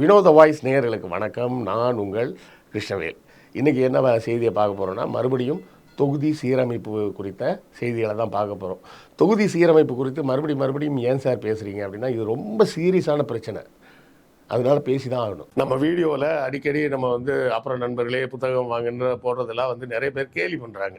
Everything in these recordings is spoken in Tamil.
வினோத வாய்ஸ் நேயர்களுக்கு வணக்கம். நான் உங்கள் கிருஷ்ணவேல். இன்றைக்கி என்ன வ- செய்தியை பார்க்க போகிறோன்னா மறுபடியும் தொகுதி சீரமைப்பு குறித்த செய்திகளை தான் பார்க்க போகிறோம் தொகுதி சீரமைப்பு குறித்து மறுபடியும் மறுபடியும் ஏன் சார் பேசுகிறீங்க அப்படின்னா இது ரொம்ப சீரியஸான பிரச்சனை. அதனால பேசி தான் ஆகணும். நம்ம வீடியோவில் அடிக்கடி நம்ம வந்து அப்புறம் நண்பர்களே புத்தகம் வாங்குன்ற போடுறதெல்லாம் வந்து நிறைய பேர் கேலி பண்ணுறாங்க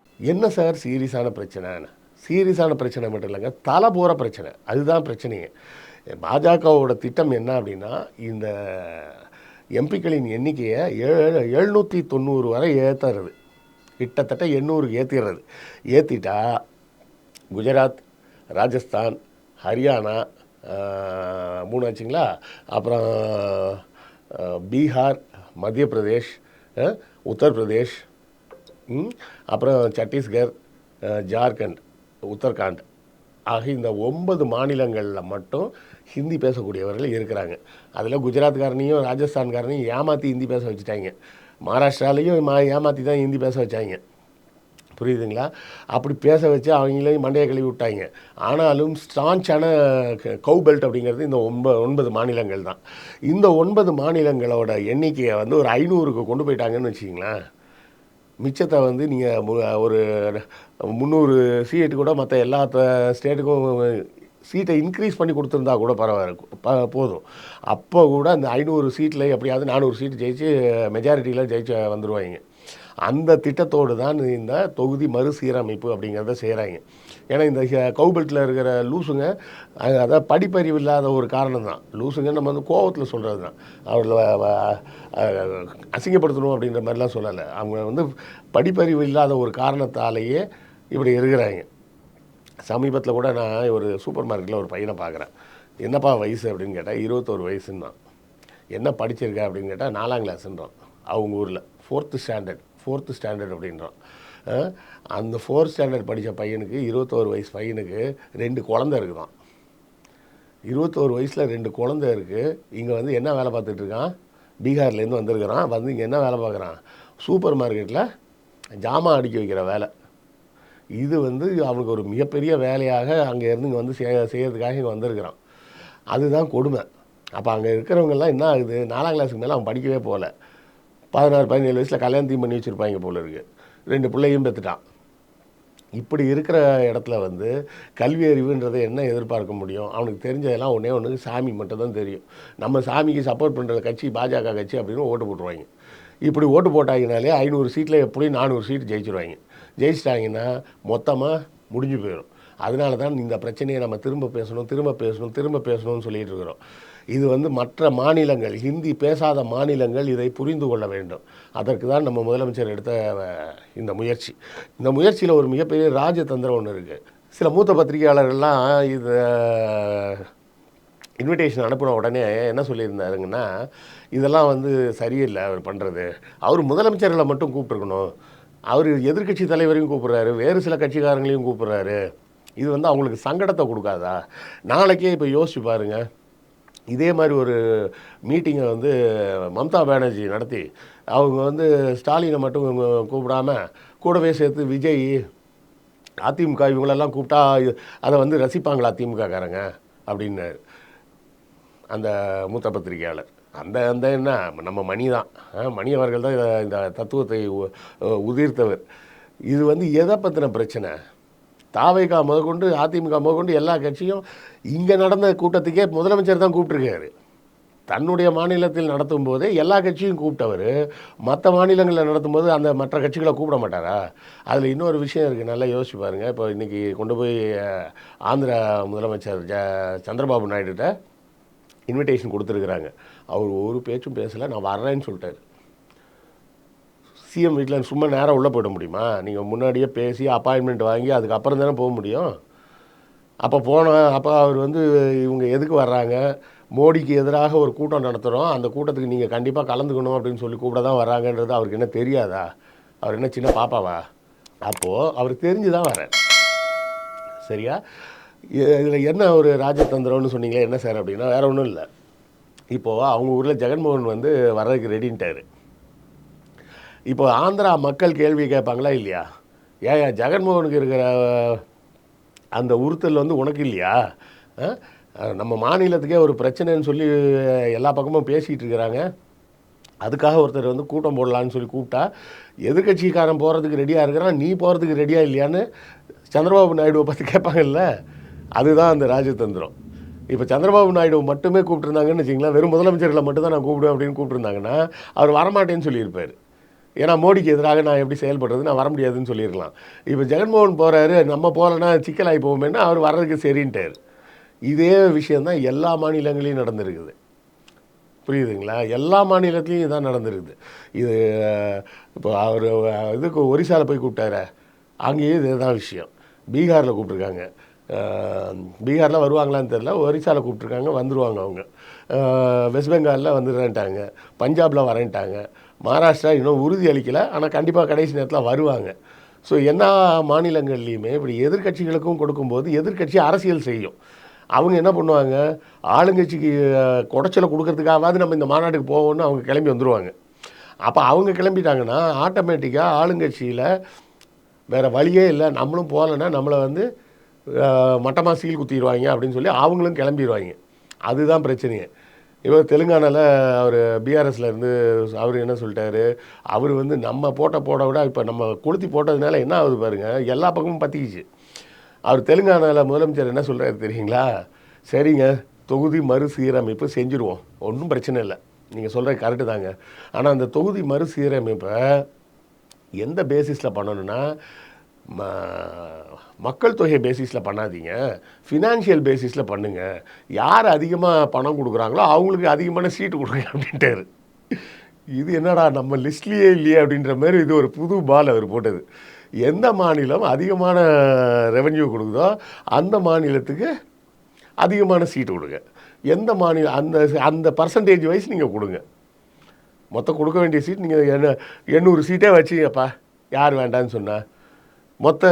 என்ன சார் சீரியஸான பிரச்சனை? சீரியஸான பிரச்சனை மட்டும் இல்லைங்க தலை போகிற பிரச்சனை. அதுதான் பிரச்சனையே. பாஜகவோட திட்டம் என்ன அப்படின்னா இந்த எம்பிக்களின் எண்ணிக்கையை ஏழு எழுநூற்றி தொண்ணூறு வரை ஏற்றுறது கிட்டத்தட்ட எண்ணூறுக்கு ஏற்றிடுறது ஏற்றிட்டா குஜராத் ராஜஸ்தான் ஹரியானா மூணு ஆச்சுங்களா? அப்புறம் பீகார் மத்திய பிரதேஷ் உத்தரப்பிரதேஷ் அப்புறம் சத்தீஸ்கர் ஜார்க்கண்ட் உத்தரகாண்ட் ஆகிய இந்த ஒன்பது மாநிலங்களில் மட்டும் ஹிந்தி பேசக்கூடியவர்கள் இருக்கிறாங்க. அதில் குஜராத்காரனையும் ராஜஸ்தான்காரனையும் ஏமாற்றி ஹிந்தி பேச வச்சுட்டாங்க. மகாராஷ்டிராலையும் மா ஏமாற்றி தான் ஹிந்தி பேச வச்சாங்க. புரியுதுங்களா? அப்படி பேச வச்சு அவங்களையும் மண்டையை கழுவி விட்டாங்க. ஆனாலும் ஸ்டான்ச்சான கவு பெல்ட் அப்படிங்கிறது இந்த ஒன்பது ஒன்பது மாநிலங்கள் தான். இந்த ஒன்பது மாநிலங்களோட எண்ணிக்கையை வந்து ஒரு ஐநூறுக்கு கொண்டு போயிட்டாங்கன்னு வச்சிங்களேன் மிச்சத்தை வந்து நீங்கள் ஒரு முந்நூறு சீட்டு கூட மற்ற எல்லா ஸ்டேட்டுக்கும் சீட்டை இன்க்ரீஸ் பண்ணி கொடுத்துருந்தா கூட பரவாயில்ல ப போதும். அப்போ கூட அந்த ஐநூறு சீட்டில் எப்படியாவது நானூறு சீட்டு ஜெயிச்சு மெஜாரிட்டியில் ஜெயிச்சு வந்துடுவாங்க அந்த திட்டத்தோடு தான் இந்த தொகுதி மறுசீரமைப்பு அப்படிங்கிறத செய்கிறாங்க ஏன்னா இந்த கவுபெல்ட்டில் இருக்கிற லூசுங்க அதாவது படிப்பறிவு இல்லாத ஒரு காரணம் தான். லூசுங்க நம்ம வந்து கோவத்தில் சொல்கிறது தான். அவர்களை அசிங்கப்படுத்தணும் அப்படின்ற மாதிரிலாம் சொல்லலை. அவங்க வந்து படிப்பறிவு இல்லாத ஒரு காரணத்தாலேயே இப்படி இருக்கிறாங்க. சமீபத்தில் கூட நான் ஒரு சூப்பர் மார்க்கெட்டில் ஒரு பையனை பார்க்குறேன் என்னப்பா வயசு? அப்படின்னு கேட்டால் இருபத்தோரு வயசுன்னு தான் என்ன படிச்சிருக்க? அப்படின்னு கேட்டால் நாலாம் கிளாஸ்ன்றான். அவங்க ஊரில் ஃபோர்த்து ஸ்டாண்டர்ட். ஃபோர்த்து ஸ்டாண்டர்ட் அப்படின்றான். அந்த ஃபோர்த் ஸ்டாண்டர்ட் படித்த பையனுக்கு இருபத்தோரு வயசு பையனுக்கு ரெண்டு குழந்தை இருக்குதான். இருபத்தோரு வயசில் ரெண்டு குழந்தை இருக்குது இங்கே வந்து என்ன வேலை பார்த்துட்ருக்கான் பீகார்லேருந்து வந்திருக்கிறான். வந்து இங்கே என்ன வேலை பார்க்குறான்? சூப்பர் மார்க்கெட்டில் ஜாமான் அடிக்க வைக்கிற வேலை. இது வந்து அவனுக்கு ஒரு மிகப்பெரிய வேலையாக அங்கேருந்து இங்கே வந்து செய்ய செய்யறதுக்காக இங்கே வந்திருக்கிறான். அதுதான் கொடுமை. அப்போ அங்கே இருக்கிறவங்கெல்லாம் என்ன ஆகுது? நாலாம் கிளாஸுக்கு மேலே அவன் படிக்கவே போகல. பதினாறு பதினேழு வயசில் கல்யாணத்தையும் பண்ணி வச்சுருப்பாங்க போல இருக்குது ரெண்டு பிள்ளையும் பெற்றுட்டான் இப்படி இருக்கிற இடத்துல வந்து கல்வி அறிவுன்றதை என்ன எதிர்பார்க்க முடியும்? அவனுக்கு தெரிஞ்சதெல்லாம் ஒன்றே ஒன்று சாமி மட்டும் தான் தெரியும். நம்ம சாமிக்கு சப்போர்ட் பண்ணுற கட்சி பாஜக கட்சி அப்படின்னு ஓட்டு போட்டுருவாங்க. இப்படி ஓட்டு போட்டாங்கனாலே ஐநூறு சீட்டில் எப்படியும் நானூறு சீட் ஜெயிச்சிருவாங்க? ஜெயிச்சிட்டாங்கன்னா மொத்தமாக முடிஞ்சு போயிடும் அதனால தான் இந்த பிரச்சனையை நம்ம திரும்ப பேசணும் திரும்ப பேசணும் திரும்ப பேசணும்னு சொல்லிகிட்டு இருக்கிறோம். இது வந்து மற்ற மாநிலங்கள் ஹிந்தி பேசாத மாநிலங்கள் இதை புரிந்து கொள்ள வேண்டும். அதற்கு தான் நம்ம முதலமைச்சர் எடுத்த இந்த முயற்சி. இந்த முயற்சியில் ஒரு மிகப்பெரிய ராஜதந்திரம் ஒன்று இருக்குது சில மூத்த பத்திரிகையாளர்கள்லாம் இது இன்விடேஷன் அனுப்பின உடனே என்ன சொல்லியிருந்தாருங்கன்னா இதெல்லாம் வந்து சரியில்லை அவர் பண்ணுறது அவர் முதலமைச்சர்களை மட்டும் கூப்பிட்டுருக்கணும். அவர் எதிர்க்கட்சி தலைவரையும் கூப்பிட்றாரு. வேறு சில கட்சிக்காரங்களையும் கூப்பிட்றாரு. இது வந்து அவங்களுக்கு சங்கடத்தை கொடுக்காதா? நாளைக்கே இப்போ யோசிச்சு பாருங்கள் இதே மாதிரி ஒரு மீட்டிங்கை வந்து மம்தா பானர்ஜி நடத்தி அவங்க வந்து ஸ்டாலினை மட்டும் கூப்பிடாம கூடவே சேர்த்து விஜய் அதிமுக இவங்களெல்லாம் கூப்பிட்டா அதை வந்து ரசிப்பாங்களா அதிமுகக்காரங்க அப்படின்னாரு. அந்த மூத்த பத்திரிகையாளர். அந்த அந்த என்ன நம்ம மணி தான். மணி அவர்கள் தான் இந்த தத்துவத்தை உ- உதிர்த்தவர். இது வந்து எதை பற்றின பிரச்சனை? தாவைக்கா முதற்கொண்டு அதிமுக முதற்கொண்டு எல்லா கட்சியும் இங்கே நடந்த கூட்டத்துக்கே முதலமைச்சர் தான் கூப்பிட்டுருக்காரு. தன்னுடைய மாநிலத்தில் நடத்தும் போதே எல்லா கட்சியும் கூப்பிட்டவர். மற்ற மாநிலங்களில் நடத்தும்போது அந்த மற்ற கட்சிகளை கூப்பிட மாட்டாரா? அதில் இன்னொரு விஷயம் இருக்குது நல்லா யோசிச்சு பாருங்கள் இப்போ இன்றைக்கி கொண்டு போய் ஆந்திரா முதலமைச்சர் ஜ சந்திரபாபு நாயுடுகிட்ட இன்விடேஷன் கொடுத்துருக்குறாங்க. அவர் ஒரு பேச்சும் பேசலை. நான் வர்றேன்னு சொல்லிட்டாரு. சிஎம் வீட்டில் சும்மா நேரம் உள்ளே போயிட முடியுமா? நீங்கள் முன்னாடியே பேசி அப்பாயின்மெண்ட் வாங்கி அதுக்கப்புறம் தானே போக முடியும்? அப்போ போன அப்போ அவர் வந்து இவங்க எதுக்கு வர்றாங்க? மோடிக்கு எதிராக ஒரு கூட்டம் நடத்துகிறோம் அந்த கூட்டத்துக்கு நீங்கள் கண்டிப்பாக கலந்துக்கணும் அப்படின்னு சொல்லி கூப்பிட தான் வராங்கன்றது அவருக்கு என்ன தெரியாதா? அவர் என்ன சின்ன பாப்பாவா? அப்போது அவர் தெரிஞ்சு தான் வர்றார். சரியா? இதில் என்ன ஒரு ராஜதந்திரம்னு சொன்னீங்களே என்ன சார் அப்படின்னா வேறு ஒன்றும் இல்லை. இப்போது அவங்க ஊரில் ஜெகன்மோகன் வந்து வர்றதுக்கு ரெடின்ட்டார் இப்போ ஆந்திரா மக்கள் கேள்வி கேட்பாங்களா இல்லையா? ஏன் ஜெகன்மோகனுக்கு இருக்கிற அந்த உறுத்தல் வந்து உனக்கு இல்லையா? நம்ம மாநிலத்துக்கே ஒரு பிரச்சனைன்னு சொல்லி எல்லா பக்கமும் பேசிகிட்டு இருக்கிறாங்க. அதுக்காக ஒருத்தர் வந்து கூட்டம் போடலான்னு சொல்லி கூப்பிட்டா எதிர்கட்சிக்காரன் போகிறதுக்கு ரெடியாக இருக்கிறான் நீ போகிறதுக்கு ரெடியாக இல்லையான்னு சந்திரபாபு நாயுடுவை பற்றி கேட்பாங்கல்ல? அதுதான் அந்த ராஜதந்திரம். இப்போ சந்திரபாபு நாயுடு மட்டுமே கூப்பிட்டுருந்தாங்கன்னு வச்சிங்களேன் வெறும் முதலமைச்சர்களை மட்டும் தான் நான் கூப்பிடுவேன் அப்படின்னு கூப்பிட்டுருந்தாங்கன்னா அவர் வரமாட்டேன்னு சொல்லியிருப்பார். ஏன்னா மோடிக்கு எதிராக நான் எப்படி செயல்படுறது நான் வர முடியாதுன்னு சொல்லியிருக்கலாம் இப்போ ஜெகன்மோகன் போகிறாரு நம்ம போகலன்னா சிக்கலாகி போவோமேன்னா அவர் வர்றதுக்கு சரின்ட்டார். இதே விஷயந்தான் எல்லா மாநிலங்களையும் நடந்திருக்குது. புரியுதுங்களா? எல்லா மாநிலத்துலேயும் இதான் நடந்திருக்குது. இது இப்போ அவர் இதுக்கு ஒரிசாவில் போய் கூப்பிட்டாரு அங்கேயும் இதுதான் விஷயம். பீகாரில் கூப்பிட்ருக்காங்க பீகாரில் வருவாங்களான்னு தெரில ஒரிசாவில் கூப்பிட்ருக்காங்க வந்துருவாங்க அவங்க. வெஸ்ட் பெங்காலில் வந்துடுறேன்ட்டாங்க பஞ்சாபில் வரேன்ட்டாங்க. மகாராஷ்டிரா இன்னும் உறுதி அளிக்கலை ஆனால் கண்டிப்பாக கடைசி நேரத்தில் வருவாங்க. ஸோ எல்லா மாநிலங்கள்லையுமே இப்படி எதிர்க்கட்சிகளுக்கும் கொடுக்கும்போது எதிர்க்கட்சி அரசியல் செய்யும். அவங்க என்ன பண்ணுவாங்க? ஆளுங்கட்சிக்கு குடைச்சலை கொடுக்கறதுக்காகவாது நம்ம இந்த மாநாட்டுக்கு போவோம்னு அவங்க கிளம்பி வந்துடுவாங்க அப்போ அவங்க கிளம்பிட்டாங்கன்னா ஆட்டோமேட்டிக்காக ஆளுங்கட்சியில் வேறு வழியே இல்லை. நம்மளும் போகலைன்னா நம்மளை வந்து மட்டமாக சீல் குத்திடுவாங்க அப்படின்னு சொல்லி அவங்களும் கிளம்பிடுவாங்க அதுதான் பிரச்சனையே. இவர் தெலுங்கானாவில் அவர் பிஆர்எஸ்ல இருந்து அவர் என்ன சொல்லிட்டாரு? அவர் வந்து நம்ம போட்ட போட விட இப்போ நம்ம கொளுத்தி போட்டதுனால என்ன ஆகுது பாருங்க? எல்லா பக்கமும் பற்றிக்கிச்சு அவர் தெலுங்கானாவில் முதலமைச்சர் என்ன சொல்கிறாரு தெரியுங்களா? சரிங்க தொகுதி மறுசீரமைப்பு செஞ்சுருவோம். ஒன்றும் பிரச்சனை இல்லை. நீங்கள் சொல்கிற கரெக்டு தாங்க. ஆனால் அந்த தொகுதி மறுசீரமைப்பை எந்த பேசிஸில் பண்ணணும்னா மக்கள் தொகை பேசிஸில் பண்ணாதீங்க. ஃபினான்ஷியல் பேசிஸில் பண்ணுங்கள் யார் அதிகமாக பணம் கொடுக்குறாங்களோ அவங்களுக்கு அதிகமான சீட்டு கொடுங்க அப்படின்ட்டாரு. இது என்னடா நம்ம லிஸ்ட்லேயே இல்லையே அப்படின்ற மாதிரி இது ஒரு புது பால் அவர் போட்டது. எந்த மாநிலம் அதிகமான ரெவென்யூ கொடுக்குதோ அந்த மாநிலத்துக்கு அதிகமான சீட்டு கொடுங்க. எந்த மாநிலம் அந்த அந்த பர்சன்டேஜ் வைஸ் நீங்கள் கொடுங்க. மொத்தம் கொடுக்க வேண்டிய சீட் நீங்கள் என்ன எண்ணூறு சீட்டே வச்சிங்கப்பா. யார் வேண்டான்னு சொன்னால் மொத்த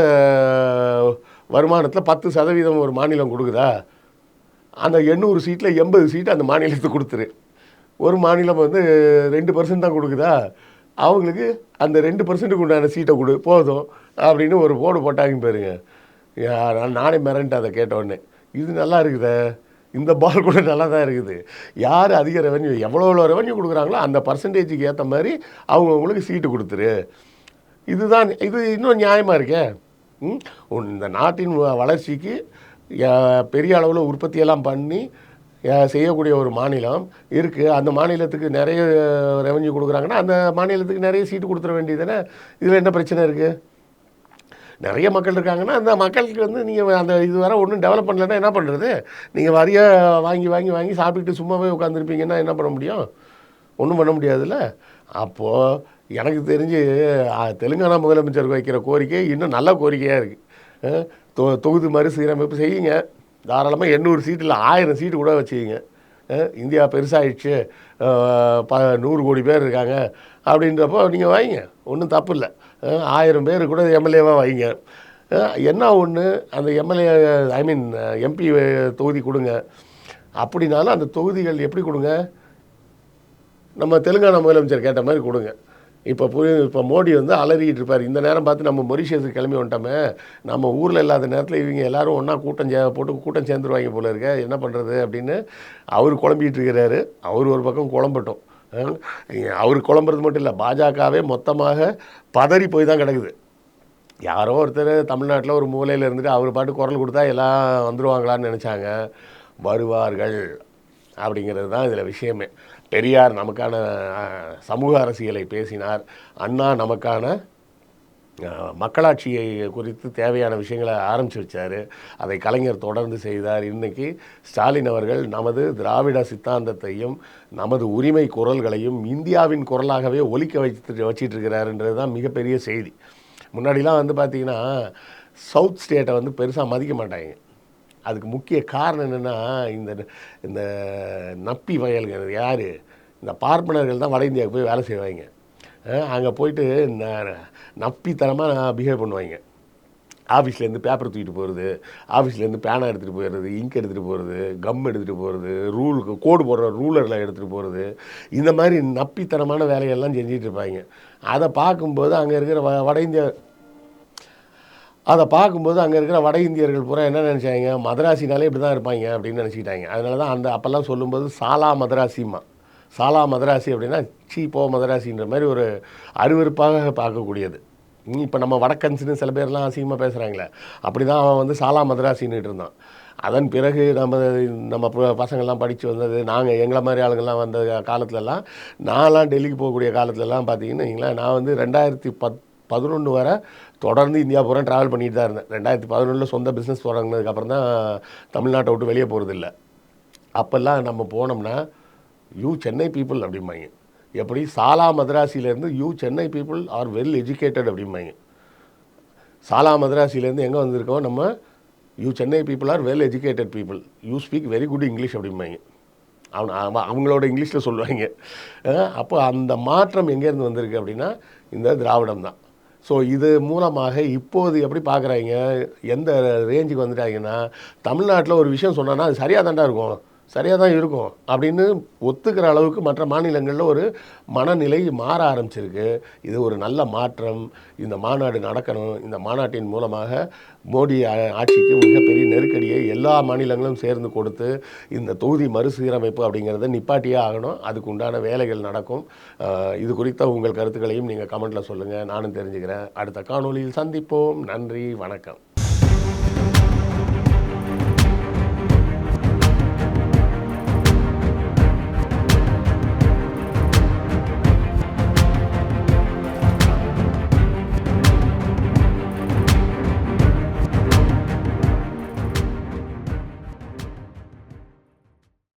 வருமானத்தில் பத்து சதவீதம் ஒரு மாநிலம் கொடுக்குதா? அந்த எண்ணூறு சீட்டில் எண்பது சீட்டு அந்த மாநிலத்துக்கு கொடுத்துரு. ஒரு மாநிலம் வந்து ரெண்டு பர்சன்ட் தான் கொடுக்குதா? அவங்களுக்கு அந்த ரெண்டு பர்சன்ட்டுக்கு உண்டான சீட்டை கொடு போதும் அப்படின்னு ஒரு போர்டு போட்டாங்க பாருங்க. நானே மிரண்டு அதை கேட்டோடனே இது நல்லா இருக்குதே. இந்த பால் கூட நல்லா தான் இருக்குது. யார் அதிக ரெவன்யூ எவ்வளோ எவ்வளோ ரெவன்யூ கொடுக்குறாங்களோ அந்த பர்சன்டேஜுக்கு ஏற்ற மாதிரி அவங்கவுங்களுக்கு சீட்டு கொடுத்துரு. இதுதான் இது இன்னும் நியாயமாக இருக்கே? உன் இந்த நாட்டின் வ- வளர்ச்சிக்கு பெரிய அளவில் உற்பத்தியெல்லாம் பண்ணி செய்யக்கூடிய ஒரு மாநிலம் இருக்குது அந்த மாநிலத்துக்கு நிறைய ரெவன்யூ கொடுக்குறாங்கன்னா அந்த மாநிலத்துக்கு நிறைய சீட்டு கொடுத்துட வேண்டியதுதானே? இதில் என்ன பிரச்சனை இருக்குது நிறைய மக்கள் இருக்காங்கன்னா அந்த மக்களுக்கு வந்து நீங்கள் அந்த இது வர ஒன்றும் டெவலப் பண்ணலன்னா என்ன பண்ணுறது நீங்கள் வரிய வாங்கி வாங்கி வாங்கி சாப்பிட்டுட்டு சும்மாவே உட்காந்துருப்பீங்கன்னா என்ன பண்ண முடியும்? ஒன்றும் பண்ண முடியாதுல்ல? அப்போது எனக்கு தெரிஞ்சு தெலுங்கானா முதலமைச்சர் வைக்கிற கோரிக்கை இன்னும் நல்ல கோரிக்கையாக இருக்குது தொ தொகுதி மறுசீரமைப்பு செய்யுங்க. தாராளமாக எண்ணூறு சீட்டில் ஆயிரம் சீட்டு கூட வச்சுக்கிங்க. இந்தியா பெருசாகிடுச்சு ப நூறு கோடி பேர் இருக்காங்க அப்படின்றப்போ நீங்கள் வைங்க. ஒன்றும் தப்பு இல்லை. ஆயிரம் பேர் கூட எம்எல்ஏவாக வைங்க. என்ன ஒன்று அந்த எம்எல்ஏ ஐ மீன் எம்பி தொகுதி கொடுங்க. அப்படின்னாலும் அந்த தொகுதிகள் எப்படி கொடுங்க? நம்ம தெலுங்கானா முதலமைச்சர் கேட்ட மாதிரி கொடுங்க. இப்போ புரிய இப்போ மோடி வந்து அலறிக்கிட்டு இருப்பார். இந்த நேரம் பார்த்து நம்ம மொரிஷியஸுக்கு கிளம்பி வந்துட்டோமே நம்ம ஊரில் இல்லாத நேரத்தில் இவங்க எல்லோரும் ஒன்றா கூட்டம் சே போட்டு கூட்டம் சேர்ந்துருவாங்க போல இருக்க என்ன பண்ணுறது அப்படின்னு அவர் குழம்பிகிட்டு இருக்கிறாரு. அவர் ஒரு பக்கம் குழம்பட்டும். அவர் குழம்புறது மட்டும் இல்லை பாஜகவே மொத்தமாக பதறி போய் தான் கிடக்குது. யாரோ ஒருத்தர் தமிழ்நாட்டில் ஒரு மூலையில் இருந்துட்டு அவர் பாட்டு குரல் கொடுத்தா எல்லாம் வந்துடுவாங்களான்னு நினச்சாங்க. வருவார்கள். அப்படிங்கிறது தான் இதில் விஷயமே. பெரியார் நமக்கான சமூக அரசியலை பேசினார். அண்ணா நமக்கான மக்களாட்சியை குறித்து தேவையான விஷயங்களை ஆரம்பித்து வச்சார். அதை கலைஞர் தொடர்ந்து செய்தார். இன்றைக்கி ஸ்டாலின் அவர்கள் நமது திராவிட சித்தாந்தத்தையும் நமது உரிமை குரல்களையும் இந்தியாவின் குரலாகவே ஒலிக்க வைத்து வச்சிட்டு இருக்கிறாருன்றது தான் மிகப்பெரிய செய்தி. முன்னாடிலாம் வந்து பார்த்திங்கன்னா சவுத் ஸ்டேட்டை வந்து பெருசாக மதிக்க மாட்டாங்க. அதுக்கு முக்கிய காரணம் என்னென்னா இந்த இந்த நப்பி வயல்கள் யார்? இந்த பார்ப்பனர்கள் தான் வட இந்தியாவுக்கு போய் வேலை செய்வாங்க. அங்கே போயிட்டு ந- நப்பித்தனமாக பிஹேவ் பண்ணுவாங்க. ஆஃபீஸ்லேருந்து பேப்பர் தூக்கிட்டு போகிறது ஆஃபீஸ்லேருந்து பேனா எடுத்துகிட்டு போயிடுறது இங்க் எடுத்துகிட்டு போகிறது கம் எடுத்துகிட்டு போகிறது ரூலுக்கு கோடு போடுற ரூலர்லாம் எடுத்துகிட்டு போகிறது இந்த மாதிரி நப்பித்தனமான வேலையெல்லாம் செஞ்சிகிட்ருப்பாங்க அதை பார்க்கும்போது அங்கே இருக்கிற வ வட இந்தியா அதை பார்க்கும்போது அங்கே இருக்கிற வட இந்தியர்கள் பூரா என்ன நினச்சாங்க? மதராசினாலே இப்படி தான் இருப்பாங்க அப்படின்னு நினச்சிக்கிட்டாங்க. அதனால தான் அந்த அப்போல்லாம் சொல்லும்போது சாலா மதராசிமா சாலா மதராசி அப்படின்னா சீ போ மதராசின்ற மாதிரி ஒரு அருவருப்பாக பார்க்கக்கூடியது. இப்போ நம்ம வடக்கன்ஸ்னு சில பேர்லாம் அசிங்கமாக பேசுகிறாங்களே அப்படி தான் அவன் வந்து சாலா மதராசின்னுட்டு இருந்தான். அதன் பிறகு நம்ம நம்ம ப- பசங்கள்லாம் படித்து வந்தது நாங்கள் எங்களை மாதிரி ஆளுங்கள்லாம் வந்த காலத்துலலாம் நான்லாம் டெல்லிக்கு போகக்கூடிய காலத்துலலாம் பார்த்தீங்கன்னு வைங்களேன், நான் வந்து ரெண்டாயிரத்தி பத் பதினொன்று வரை தொடர்ந்து இந்தியா பூரா ட்ராவல் பண்ணிட்டு தான் இருந்தேன். ரெண்டாயிரத்தி பதினொன்றில் சொந்த பிஸ்னஸ் தொடங்கினதுக்கப்புறம் தான் தமிழ்நாட்டை விட்டு வெளியே போகிறது இல்லை. அப்போல்லாம் நம்ம போனோம்னா யூ சென்னை பீப்புள் அப்படிம்பாங்க. எப்படி? சாலா மதராசியிலேருந்து you Chennai people are well educated அப்படிம்பாங்க. சாலா மதராசிலேருந்து எங்கே வந்திருக்கோம் நம்ம you Chennai people are well educated people you speak very good English அப்படிம்பாங்க. அவன் அவன் அவங்களோட இங்கிலீஷில் சொல்லுவாங்க. அப்போ அந்த மாற்றம் எங்கேருந்து வந்திருக்கு அப்படின்னா இந்த திராவிடம் தான் ஸோ இது மூலமாக இப்போது எப்படி பார்க்குறாங்க? எந்த ரேஞ்சுக்கு வந்துட்டாங்கன்னா தமிழ்நாட்டில் ஒரு விஷயம் சொன்னால் அது சரியாக தாண்டா இருக்கும். சரியாக தான் இருக்கும் அப்படின்னு ஒத்துக்கிற அளவுக்கு மற்ற மாநிலங்களில் ஒரு மனநிலை மாற ஆரம்பிச்சிருக்கு. இது ஒரு நல்ல மாற்றம். இந்த மாநாடு நடக்கணும். இந்த மாநாட்டின் மூலமாக மோடி ஆட்சிக்கு மிகப்பெரிய நெருக்கடியை எல்லா மாநிலங்களும் சேர்ந்து கொடுத்து இந்த தொகுதி மறுசீரமைப்பு அப்படிங்கிறத நிப்பாட்டியே ஆகணும். அதுக்கு உண்டான வேலைகள் நடக்கும். இது குறித்த உங்கள் கருத்துக்களையும் நீங்கள் கமெண்ட்டில் சொல்லுங்கள் நானும் தெரிஞ்சுக்கிறேன். அடுத்த காணொலியில் சந்திப்போம். நன்றி. வணக்கம்.